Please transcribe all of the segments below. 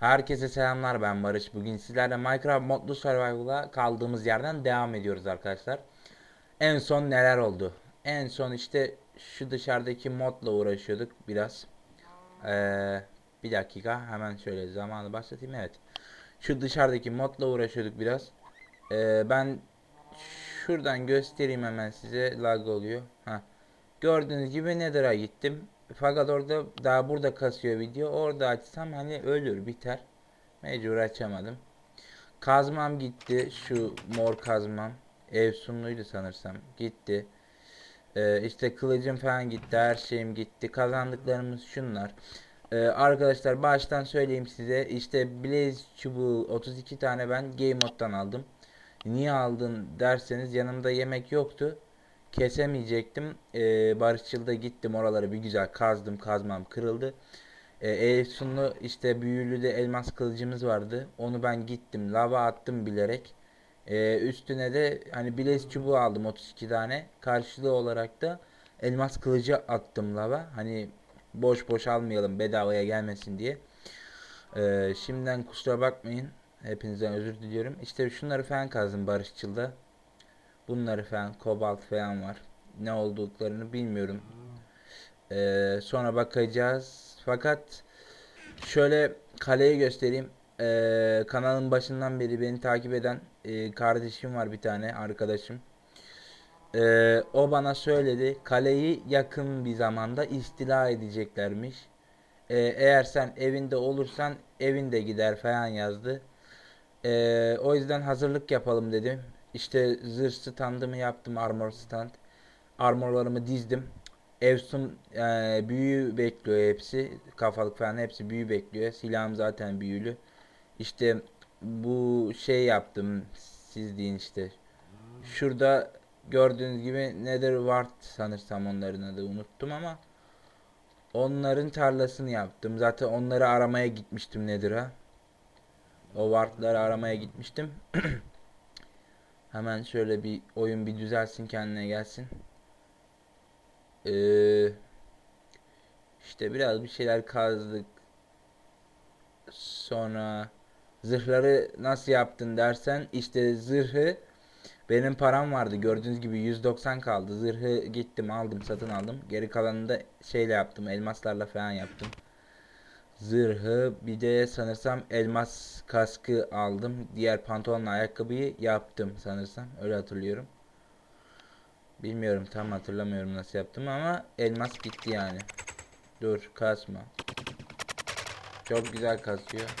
Herkese selamlar ben Barış. Bugün sizlerle Minecraft Modlu Survival'a kaldığımız yerden devam ediyoruz arkadaşlar. En son neler oldu? En son işte şu dışarıdaki modla uğraşıyorduk biraz. Ee, bir dakika hemen şöyle zamanı başlatayım evet. Şu dışarıdaki modla uğraşıyorduk biraz. Ee, ben şuradan göstereyim hemen size lag oluyor. Ha. Gördüğünüz gibi Nether'a gittim. Fakat orada daha burada kasıyor video. Orada açsam hani ölür biter. Mecbur açamadım. Kazmam gitti. Şu mor kazmam. Evsunluydu sanırsam. Gitti. Ee, işte kılıcım falan gitti. Her şeyim gitti. Kazandıklarımız şunlar. Ee, arkadaşlar baştan söyleyeyim size. İşte Blaze çubuğu 32 tane ben Game Mode'dan aldım. Niye aldın derseniz yanımda yemek yoktu kesemeyecektim. Ee, Barışçıl'da gittim oraları bir güzel kazdım kazmam kırıldı. Ee, Efsunlu işte büyülü de elmas kılıcımız vardı. Onu ben gittim lava attım bilerek. Ee, üstüne de hani bileş çubuğu aldım 32 tane. Karşılığı olarak da elmas kılıcı attım lava. Hani boş boş almayalım bedavaya gelmesin diye. Ee, şimdiden kusura bakmayın. Hepinizden özür diliyorum. İşte şunları falan kazdım Barışçıl'da. Bunları falan kobalt falan var. Ne olduklarını bilmiyorum. Ee, sonra bakacağız. Fakat şöyle kaleyi göstereyim. Ee, kanalın başından beri beni takip eden e, kardeşim var bir tane arkadaşım. Ee, o bana söyledi kaleyi yakın bir zamanda istila edeceklermiş. Ee, eğer sen evinde olursan evinde gider falan yazdı. Ee, o yüzden hazırlık yapalım dedim. İşte zırh standımı yaptım armor stand. Armorlarımı dizdim. Evsun e, büyü bekliyor hepsi. Kafalık falan hepsi büyü bekliyor. Silahım zaten büyülü. İşte bu şey yaptım. Siz deyin işte. Şurada gördüğünüz gibi Nether Wart sanırsam onların adı unuttum ama onların tarlasını yaptım. Zaten onları aramaya gitmiştim Nether'a. O wardları aramaya gitmiştim. Hemen şöyle bir oyun bir düzelsin kendine gelsin. Ee, işte biraz bir şeyler kazdık. Sonra zırhları nasıl yaptın dersen işte zırhı benim param vardı gördüğünüz gibi 190 kaldı. Zırhı gittim aldım satın aldım. Geri kalanını da şeyle yaptım elmaslarla falan yaptım. Zırhı bir de sanırsam elmas kaskı aldım. Diğer pantolonla ayakkabıyı yaptım sanırsam. Öyle hatırlıyorum. Bilmiyorum tam hatırlamıyorum nasıl yaptım ama elmas gitti yani. Dur kasma. Çok güzel kasıyor.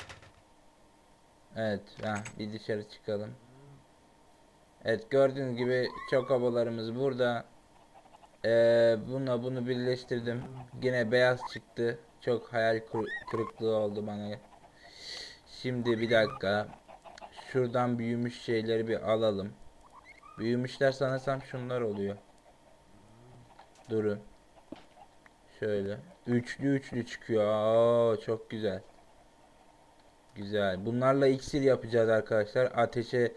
Evet ha, bir dışarı çıkalım. Evet gördüğünüz gibi çok havalarımız burada. Ee, bununla bunu birleştirdim. Yine beyaz çıktı. Çok hayal kırıklığı oldu bana. Şimdi bir dakika. Şuradan büyümüş şeyleri bir alalım. Büyümüşler sanırsam şunlar oluyor. Durun. Şöyle. Üçlü üçlü çıkıyor. Aa, çok güzel. Güzel. Bunlarla iksir yapacağız arkadaşlar. Ateşe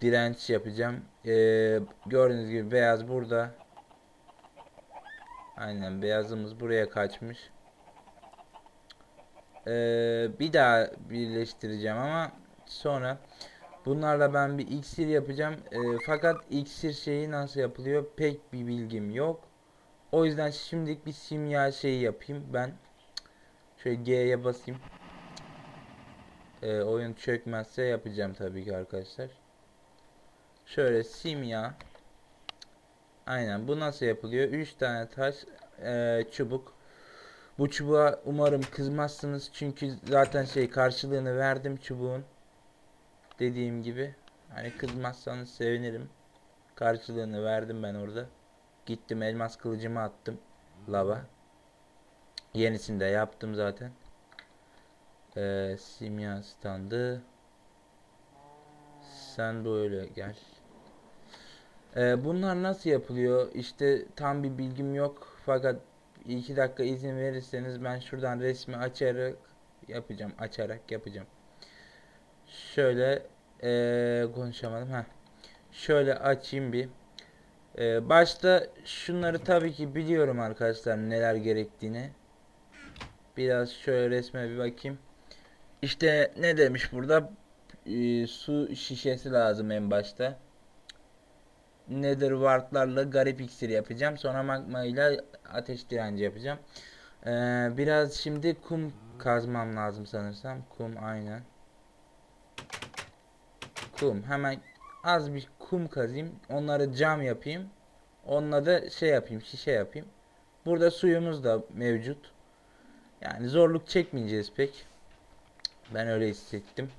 direnç yapacağım. Ee, gördüğünüz gibi beyaz burada. Aynen beyazımız buraya kaçmış. Ee, bir daha birleştireceğim ama sonra bunlarla ben bir iksir yapacağım. Ee, fakat iksir şeyi nasıl yapılıyor pek bir bilgim yok. O yüzden şimdilik bir simya şeyi yapayım ben. Şöyle G'ye basayım. Ee, oyun çökmezse yapacağım tabii ki arkadaşlar. Şöyle simya. Aynen bu nasıl yapılıyor? 3 tane taş, e, çubuk. Bu çubuğa umarım kızmazsınız çünkü zaten şey karşılığını verdim çubuğun. Dediğim gibi. Hani kızmazsanız sevinirim. Karşılığını verdim ben orada. Gittim elmas kılıcımı attım lava. Yenisini de yaptım zaten. Ee, simya standı. Sen böyle gel. Ee, bunlar nasıl yapılıyor? İşte tam bir bilgim yok. Fakat 2 dakika izin verirseniz ben şuradan resmi açarak yapacağım. Açarak yapacağım. Şöyle ee, konuşamadım. ha. Şöyle açayım bir. Ee, başta şunları tabii ki biliyorum arkadaşlar neler gerektiğini. Biraz şöyle resme bir bakayım. İşte ne demiş burada? Ee, su şişesi lazım en başta. Nether wardlarla garip iksir yapacağım. Sonra magma ile ateş direnci yapacağım. Ee, biraz şimdi kum kazmam lazım sanırsam. Kum aynen. Kum. Hemen az bir kum kazayım. Onları cam yapayım. Onunla da şey yapayım. Şişe yapayım. Burada suyumuz da mevcut. Yani zorluk çekmeyeceğiz pek. Ben öyle hissettim.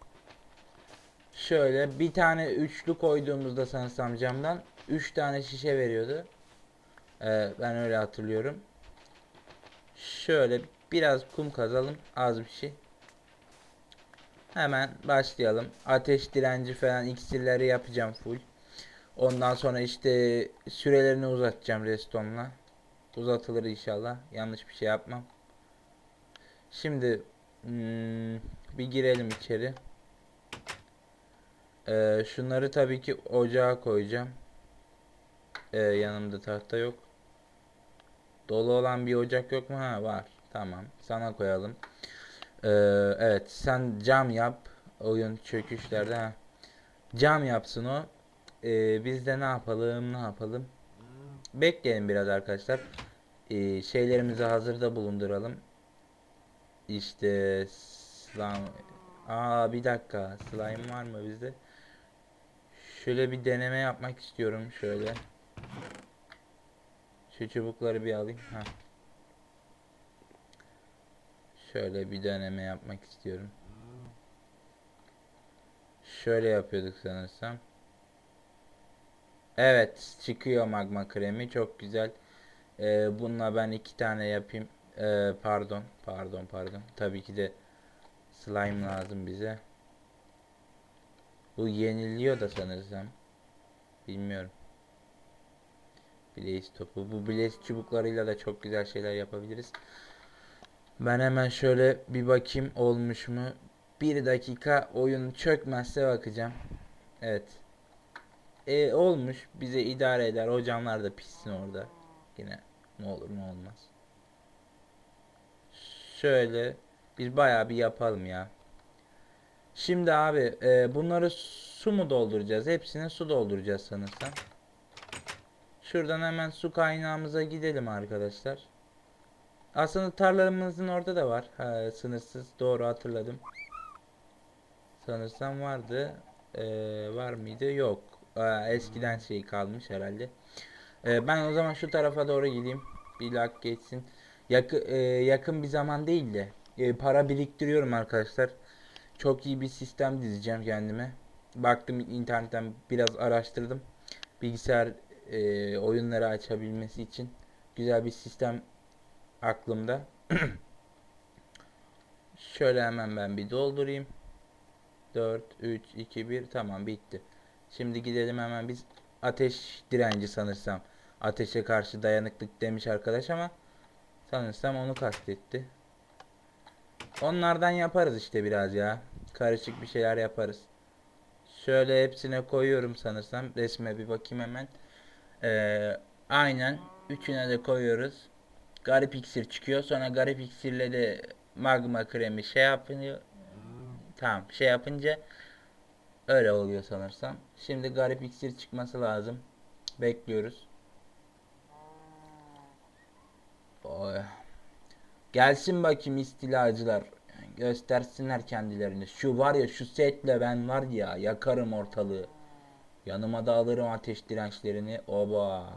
Şöyle bir tane üçlü koyduğumuzda sanırsam camdan 3 tane şişe veriyordu. Ee, ben öyle hatırlıyorum. Şöyle biraz kum kazalım. Az bir şey. Hemen başlayalım. Ateş direnci falan iksirleri yapacağım full. Ondan sonra işte sürelerini uzatacağım restone'la. Uzatılır inşallah. Yanlış bir şey yapmam. Şimdi hmm, bir girelim içeri. Ee, şunları tabii ki ocağa koyacağım. Ee, yanımda tahta yok. Dolu olan bir ocak yok mu? Ha var. Tamam. Sana koyalım. Ee, evet. Sen cam yap. Oyun çöküşlerde. Ha. Cam yapsın o. Ee, biz de ne yapalım? Ne yapalım? Bekleyelim biraz arkadaşlar. Ee, şeylerimizi hazırda bulunduralım. İşte slime. Aa bir dakika. Slime var mı bizde? Şöyle bir deneme yapmak istiyorum. Şöyle. Şu çubukları bir alayım. Ha. Şöyle bir deneme yapmak istiyorum. Şöyle yapıyorduk sanırsam. Evet çıkıyor magma kremi çok güzel. Ee, bununla ben iki tane yapayım. Ee, pardon pardon pardon. Tabii ki de slime lazım bize. Bu yeniliyor da sanırsam. Bilmiyorum. Blaze topu. Bu blaze çubuklarıyla da çok güzel şeyler yapabiliriz. Ben hemen şöyle bir bakayım olmuş mu? Bir dakika oyun çökmezse bakacağım. Evet. E olmuş. Bize idare eder. Hocamlar da pişsin orada. Yine ne olur ne olmaz. Şöyle biz bayağı bir yapalım ya. Şimdi abi e, bunları su mu dolduracağız? Hepsine su dolduracağız sanırsam. Şuradan hemen su kaynağımıza gidelim arkadaşlar. Aslında tarlalarımızın orada da var. Ha, sınırsız doğru hatırladım. Sanırsam vardı. Ee, var mıydı? Yok. Aa, eskiden şey kalmış herhalde. Ee, ben o zaman şu tarafa doğru gideyim. Bir lak geçsin. Yakı, e, yakın bir zaman değil de e, para biriktiriyorum arkadaşlar. Çok iyi bir sistem dizeceğim kendime. Baktım internetten biraz araştırdım. Bilgisayar e, oyunları açabilmesi için güzel bir sistem aklımda. Şöyle hemen ben bir doldurayım. 4, 3, 2, 1 tamam bitti. Şimdi gidelim hemen biz ateş direnci sanırsam. Ateşe karşı dayanıklık demiş arkadaş ama sanırsam onu kastetti. Onlardan yaparız işte biraz ya. Karışık bir şeyler yaparız. Şöyle hepsine koyuyorum sanırsam. Resme bir bakayım hemen. Ee, aynen. Üçüne de koyuyoruz. Garip iksir çıkıyor. Sonra garip iksirle de magma kremi şey yapıyor. Tamam şey yapınca öyle oluyor sanırsam. Şimdi garip iksir çıkması lazım. Bekliyoruz. Oy. Gelsin bakayım istilacılar. Göstersinler kendilerini. Şu var ya şu setle ben var ya yakarım ortalığı. Yanıma da alırım ateş dirençlerini. Oba.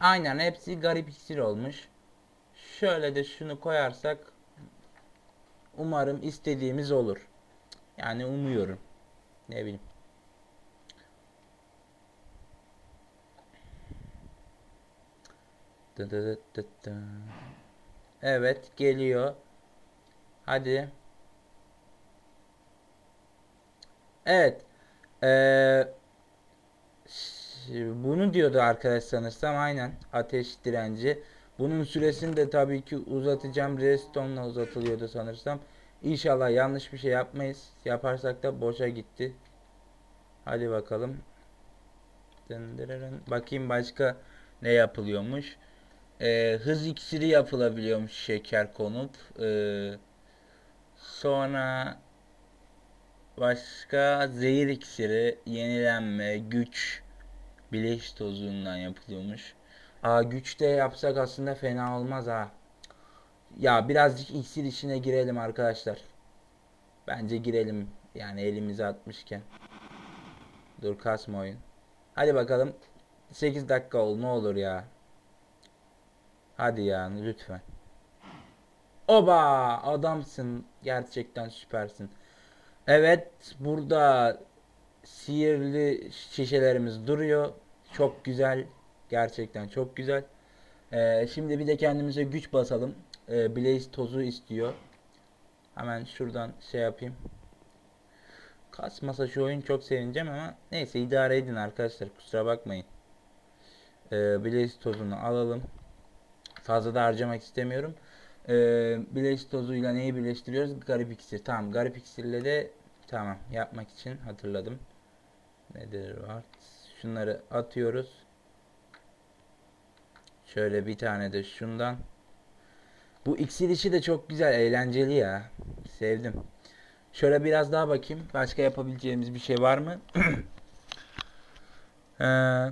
Aynen hepsi garip iksir olmuş. Şöyle de şunu koyarsak umarım istediğimiz olur. Yani umuyorum. Ne bileyim. Evet geliyor. Hadi. Evet. Ee, bunu diyordu arkadaş sanırsam aynen. Ateş direnci. Bunun süresini de tabii ki uzatacağım. Redstone'la uzatılıyordu sanırsam. İnşallah yanlış bir şey yapmayız. Yaparsak da boşa gitti. Hadi bakalım. Bakayım başka ne yapılıyormuş. Ee, hız iksiri yapılabiliyormuş şeker konup. Ee, sonra başka zehir iksiri, yenilenme, güç, bileş tozundan yapılıyormuş. Aa güç de yapsak aslında fena olmaz ha. Ya birazcık iksir işine girelim arkadaşlar. Bence girelim. Yani elimizi atmışken. Dur kasma oyun. Hadi bakalım. 8 dakika ol ne olur ya. Hadi ya lütfen. Oba adamsın. Gerçekten süpersin. Evet burada sihirli şişelerimiz duruyor. Çok güzel. Gerçekten çok güzel. Ee, şimdi bir de kendimize güç basalım. Ee, Blaze tozu istiyor. Hemen şuradan şey yapayım. Kasmasa şu oyun çok sevineceğim ama neyse idare edin arkadaşlar kusura bakmayın. Ee, Blaze tozunu alalım. Fazla da harcamak istemiyorum. Ee, Blaze tozuyla neyi birleştiriyoruz? Garip iksir. Tamam garip iksirle de tamam yapmak için hatırladım. Nedir var? Şunları atıyoruz. Şöyle bir tane de şundan. Bu iksir işi de çok güzel, eğlenceli ya. Sevdim. Şöyle biraz daha bakayım. Başka yapabileceğimiz bir şey var mı? Ee,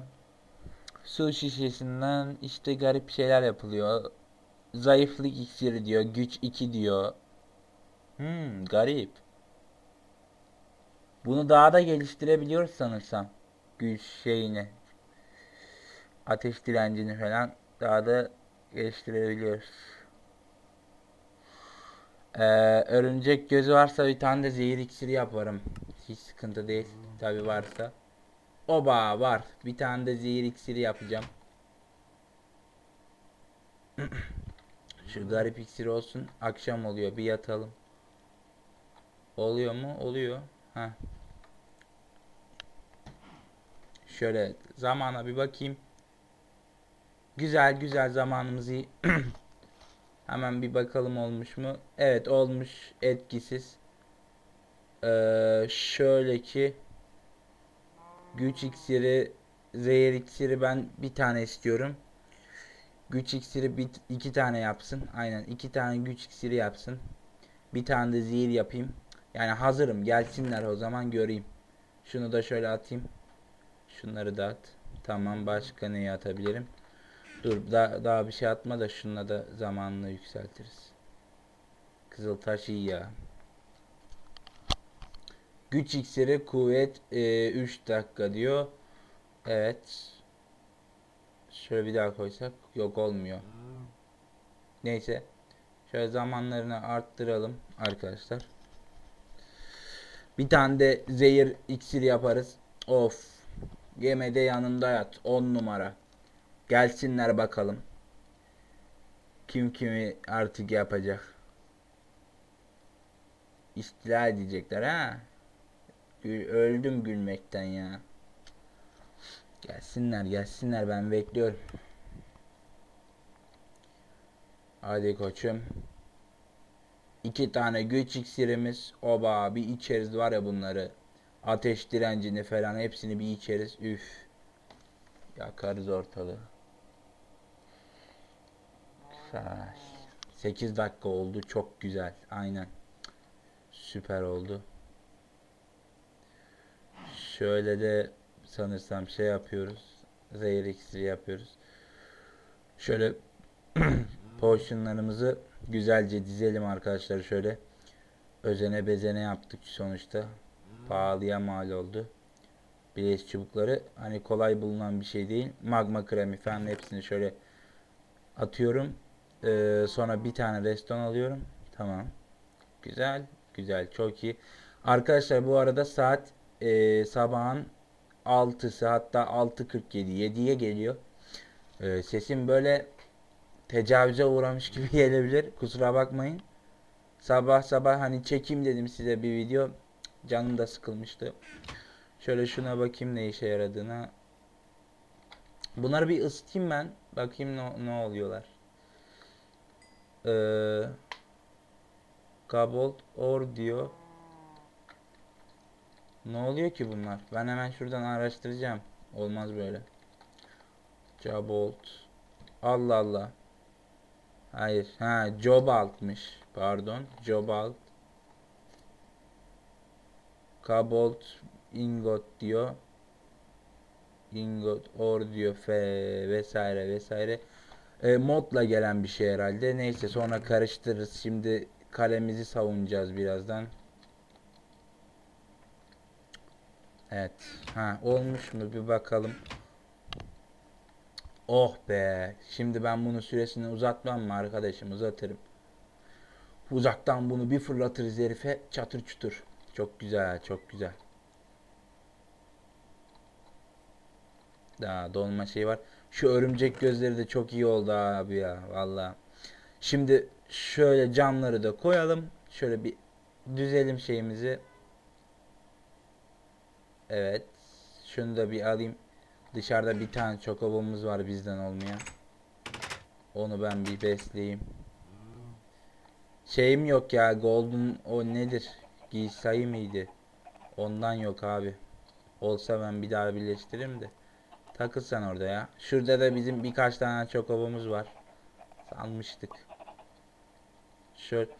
su şişesinden işte garip şeyler yapılıyor. Zayıflık iksiri diyor. Güç 2 diyor. Hmm, garip. Bunu daha da geliştirebiliyoruz sanırsam. Güç şeyini. Ateş direncini falan daha da geliştirebiliyoruz. Ee, örümcek gözü varsa bir tane de zehir iksiri yaparım. Hiç sıkıntı değil. Tabi varsa. Oba var. Bir tane de zehir iksiri yapacağım. Şu garip iksir olsun. Akşam oluyor. Bir yatalım. Oluyor mu? Oluyor. Ha. Şöyle zamana bir bakayım. Güzel güzel zamanımız iyi. Hemen bir bakalım olmuş mu? Evet olmuş. Etkisiz. Ee, şöyle ki güç iksiri, zehir iksiri ben bir tane istiyorum. Güç iksiri bir, iki tane yapsın. Aynen iki tane güç iksiri yapsın. Bir tane de zehir yapayım. Yani hazırım. Gelsinler o zaman göreyim. Şunu da şöyle atayım. Şunları da at. Tamam başka neyi atabilirim? Dur daha, daha bir şey atma da şununla da zamanını yükseltiriz. Kızıltaş iyi ya. Güç iksiri kuvvet e, 3 dakika diyor. Evet. Şöyle bir daha koysak yok olmuyor. Neyse. Şöyle zamanlarını arttıralım arkadaşlar. Bir tane de zehir iksiri yaparız. Of. Yemede yanında yat. 10 numara. Gelsinler bakalım. Kim kimi artık yapacak. İstila edecekler ha. Öldüm gülmekten ya. Gelsinler gelsinler ben bekliyorum. Hadi koçum. İki tane güç iksirimiz. Oba bir içeriz var ya bunları. Ateş direncini falan hepsini bir içeriz. Üf. Yakarız ortalığı. Güzel. 8 dakika oldu. Çok güzel. Aynen. Süper oldu. Şöyle de sanırsam şey yapıyoruz. Zehir iksiri yapıyoruz. Şöyle potionlarımızı güzelce dizelim arkadaşlar şöyle. Özene bezene yaptık sonuçta. Pahalıya mal oldu. Bileş çubukları hani kolay bulunan bir şey değil. Magma kremi falan hepsini şöyle atıyorum. Ee, sonra bir tane reston alıyorum. Tamam. Güzel. Güzel. Çok iyi. Arkadaşlar bu arada saat e, sabahın 6'sı hatta 6.47 7'ye geliyor. Ee, sesim böyle tecavüze uğramış gibi gelebilir. Kusura bakmayın. Sabah sabah hani çekeyim dedim size bir video. Canım da sıkılmıştı. Şöyle şuna bakayım ne işe yaradığına. Bunları bir ısıtayım ben. Bakayım ne, ne oluyorlar. Ee, Gabolt or diyor. Ne oluyor ki bunlar? Ben hemen şuradan araştıracağım. Olmaz böyle. Gabolt. Allah Allah. Hayır. Ha Jobalt'mış. Pardon. Jobalt. Cobalt ingot diyor. Ingot or diyor F vesaire vesaire. E, modla gelen bir şey herhalde. Neyse sonra karıştırırız. Şimdi kalemizi savunacağız birazdan. Evet. Ha olmuş mu bir bakalım. Oh be. Şimdi ben bunun süresini uzatmam mı arkadaşım? Uzatırım. Uzaktan bunu bir fırlatırız herife çatır çutur. Çok güzel, çok güzel. Daha dolma şey var. Şu örümcek gözleri de çok iyi oldu abi ya valla. Şimdi şöyle camları da koyalım. Şöyle bir düzelim şeyimizi. Evet. Şunu da bir alayım. Dışarıda bir tane çokobomuz var bizden olmayan. Onu ben bir besleyeyim. Şeyim yok ya golden o nedir? Giysayı mıydı? Ondan yok abi. Olsa ben bir daha birleştiririm de. Takıl sen orada ya. Şurada da bizim birkaç tane çokobomuz var. Sanmıştık. Şöyle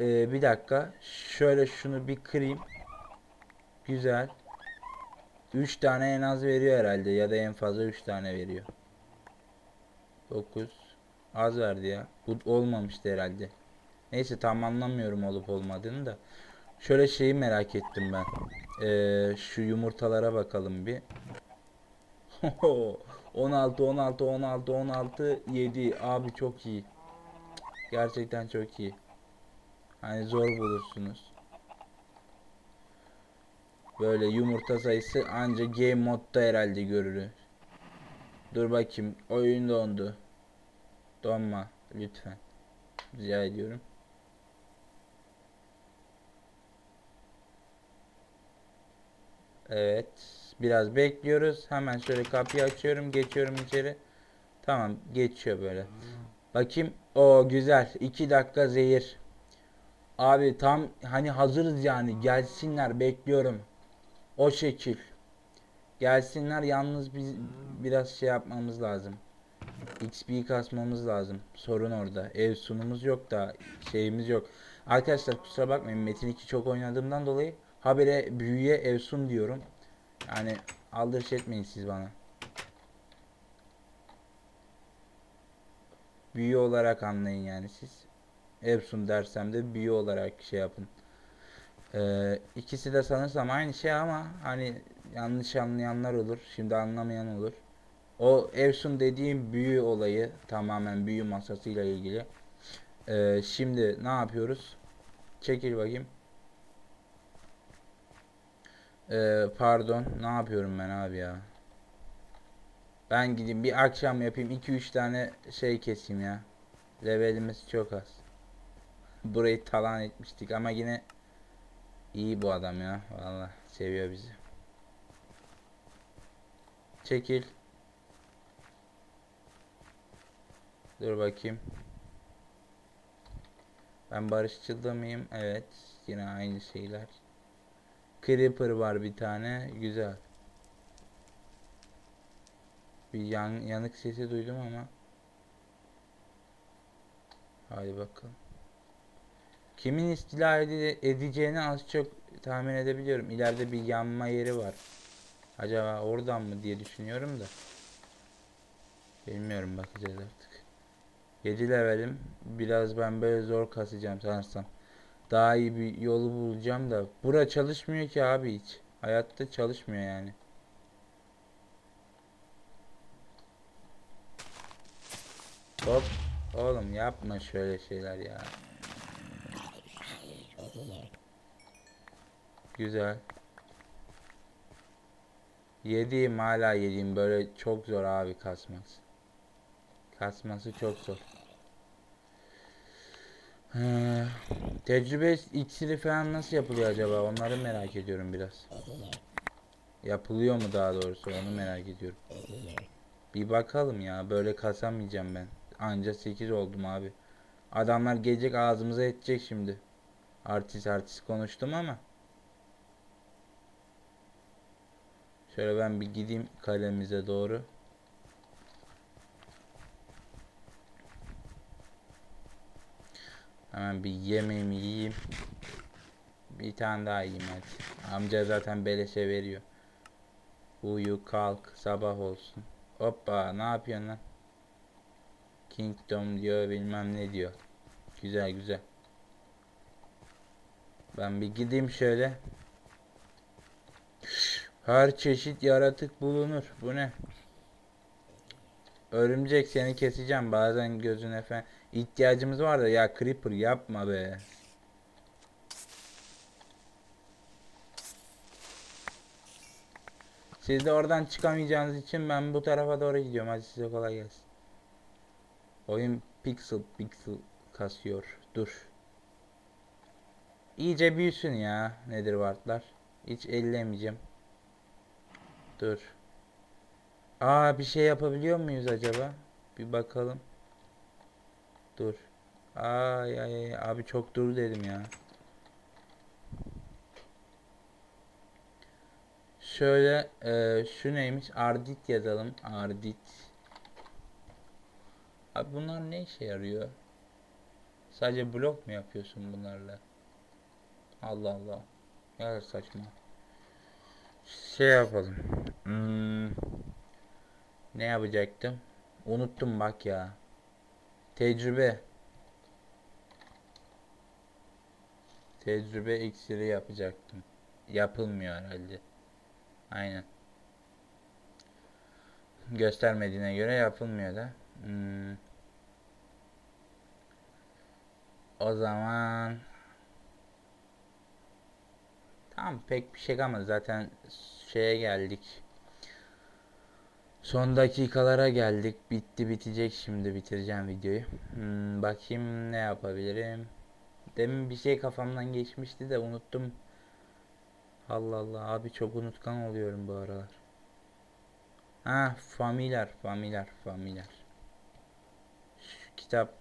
Ee, bir dakika. Şöyle şunu bir kırayım. Güzel. 3 tane en az veriyor herhalde ya da en fazla 3 tane veriyor. 9 az verdi ya. Bu olmamıştı herhalde. Neyse tam anlamıyorum olup olmadığını da. Şöyle şeyi merak ettim ben. Ee, şu yumurtalara bakalım bir. 16 16 16 16 7 abi çok iyi. Gerçekten çok iyi. Hani zor bulursunuz. Böyle yumurta sayısı anca game modda herhalde görülür. Dur bakayım. Oyun dondu. Donma lütfen. Rica ediyorum. Evet. Biraz bekliyoruz. Hemen şöyle kapıyı açıyorum. Geçiyorum içeri. Tamam. Geçiyor böyle. Bakayım. O güzel. 2 dakika zehir. Abi tam hani hazırız yani. Gelsinler. Bekliyorum. O şekil. Gelsinler yalnız biz biraz şey yapmamız lazım. XP kasmamız lazım. Sorun orada. Ev sunumuz yok da şeyimiz yok. Arkadaşlar kusura bakmayın Metin 2 çok oynadığımdan dolayı habere büyüye evsun diyorum. Yani aldırış etmeyin siz bana. Büyü olarak anlayın yani siz. Evsun dersem de büyü olarak şey yapın. Ee, ikisi de sanırsam aynı şey ama hani yanlış anlayanlar olur. Şimdi anlamayan olur. O Evsun dediğim büyü olayı tamamen büyü masasıyla ilgili. Ee, şimdi ne yapıyoruz? Çekil bakayım. Ee, pardon. Ne yapıyorum ben abi ya? Ben gideyim bir akşam yapayım. 2-3 tane şey keseyim ya. Levelimiz çok az. Burayı talan etmiştik ama yine iyi bu adam ya. Vallahi seviyor bizi. Çekil. Dur bakayım. Ben barışçıl mıyım? Evet. Yine aynı şeyler. Creeper var bir tane. Güzel. Bir yan, yanık sesi duydum ama. Hadi bakalım. Kimin istila ede- edeceğini az çok tahmin edebiliyorum. İleride bir yanma yeri var. Acaba oradan mı diye düşünüyorum da. Bilmiyorum bakacağız artık. 7 levelim. Biraz ben böyle zor kasacağım sanırsam. Daha iyi bir yolu bulacağım da. Bura çalışmıyor ki abi hiç. Hayatta çalışmıyor yani. Hop. Oğlum yapma şöyle şeyler ya. Güzel. Yediğim hala yediğim böyle çok zor abi kasması. Kasması çok zor. Ee, tecrübe iksiri falan nasıl yapılıyor acaba? Onları merak ediyorum biraz. Yapılıyor mu daha doğrusu onu merak ediyorum. Bir bakalım ya böyle kasamayacağım ben. Anca 8 oldum abi. Adamlar gelecek ağzımıza edecek şimdi. Artist artist konuştum ama. Şöyle ben bir gideyim kalemize doğru. Hemen bir yemeğimi yiyeyim. Bir tane daha yiyeyim hadi. Amca zaten beleşe veriyor. Uyu kalk sabah olsun. Hoppa ne yapıyorsun lan? Kingdom diyor bilmem ne diyor. Güzel güzel. Ben bir gideyim şöyle. Her çeşit yaratık bulunur. Bu ne? Örümcek seni keseceğim bazen gözüne falan. İhtiyacımız var da ya Creeper yapma be. Siz de oradan çıkamayacağınız için ben bu tarafa doğru gidiyorum. Hadi size kolay gelsin. Oyun pixel pixel kasıyor. Dur. İyice büyüsün ya. Nedir vartlar? Hiç ellemeyeceğim. Dur. Aa bir şey yapabiliyor muyuz acaba? Bir bakalım. Dur. Ay ay ay abi çok dur dedim ya. Şöyle e, şu neymiş? Ardit yazalım. Ardit. Abi bunlar ne işe yarıyor? Sadece blok mu yapıyorsun bunlarla? Allah Allah. Ya saçma. Şey yapalım. Hmm. Ne yapacaktım? Unuttum bak ya. Tecrübe. Tecrübe iksiri yapacaktım. Yapılmıyor herhalde. Aynen. Göstermediğine göre yapılmıyor da. Hmm. O zaman Tamam pek bir şey kalmadı. Zaten şeye geldik. Son dakikalara geldik. Bitti bitecek şimdi bitireceğim videoyu. Hmm, bakayım ne yapabilirim. Demin bir şey kafamdan geçmişti de unuttum. Allah Allah abi çok unutkan oluyorum bu aralar. Ha familiar familiar familiar. Şu kitap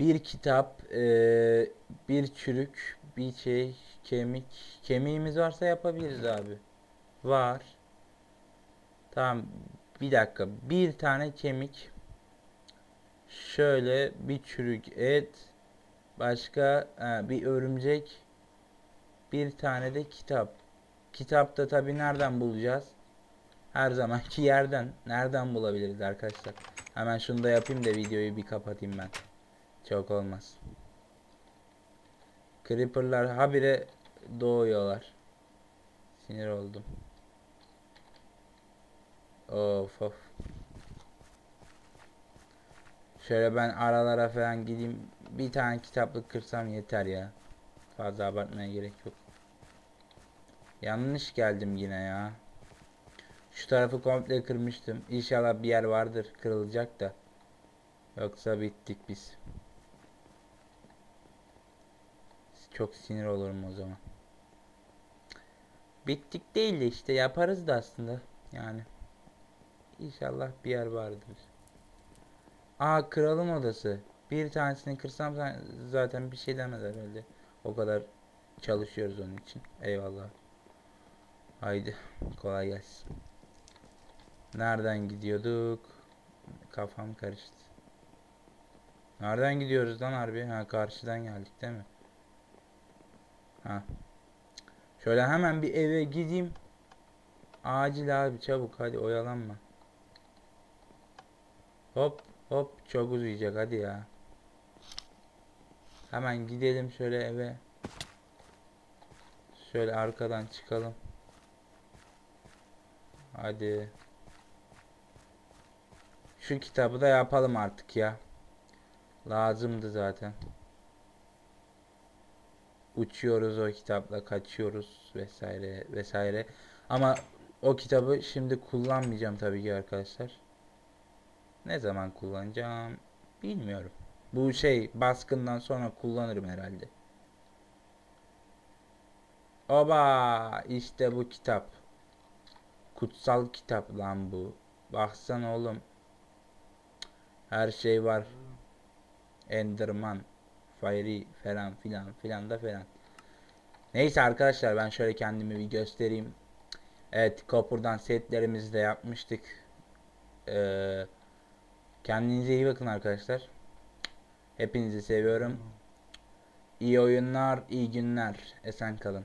bir kitap eee, bir çürük bir şey kemik kemiğimiz varsa yapabiliriz abi. Var. Tamam bir dakika bir tane kemik şöyle bir çürük et başka ha, bir örümcek bir tane de kitap. Kitapta tabi nereden bulacağız? Her zamanki yerden. Nereden bulabiliriz arkadaşlar? Hemen şunu da yapayım da videoyu bir kapatayım ben. Çok olmaz. Creeper'lar habire doğuyorlar. Sinir oldum. Of of. Şöyle ben aralara falan gideyim. Bir tane kitaplık kırsam yeter ya. Fazla abartmaya gerek yok. Yanlış geldim yine ya. Şu tarafı komple kırmıştım. İnşallah bir yer vardır kırılacak da. Yoksa bittik biz. Çok sinir olurum o zaman. Bittik değil de işte yaparız da aslında. Yani. İnşallah bir yer vardır. Aa kralın odası. Bir tanesini kırsam za- zaten bir şey demez herhalde. O kadar çalışıyoruz onun için. Eyvallah. Haydi kolay gelsin. Nereden gidiyorduk? Kafam karıştı. Nereden gidiyoruz lan harbi? Ha karşıdan geldik değil mi? Ha. Şöyle hemen bir eve gideyim. Acil abi çabuk hadi oyalanma. Hop hop çok uzayacak hadi ya. Hemen gidelim şöyle eve. Şöyle arkadan çıkalım. Hadi. Şu kitabı da yapalım artık ya. Lazımdı zaten. Uçuyoruz o kitapla kaçıyoruz vesaire vesaire. Ama o kitabı şimdi kullanmayacağım tabii ki arkadaşlar. Ne zaman kullanacağım bilmiyorum. Bu şey baskından sonra kullanırım herhalde. Oba işte bu kitap. Kutsal kitap lan bu. Baksana oğlum. Her şey var. Enderman, Fairy falan filan filan da falan. Neyse arkadaşlar ben şöyle kendimi bir göstereyim. Evet Copper'dan setlerimizi de yapmıştık. Ee, kendinize iyi bakın arkadaşlar. Hepinizi seviyorum. İyi oyunlar, iyi günler. Esen kalın.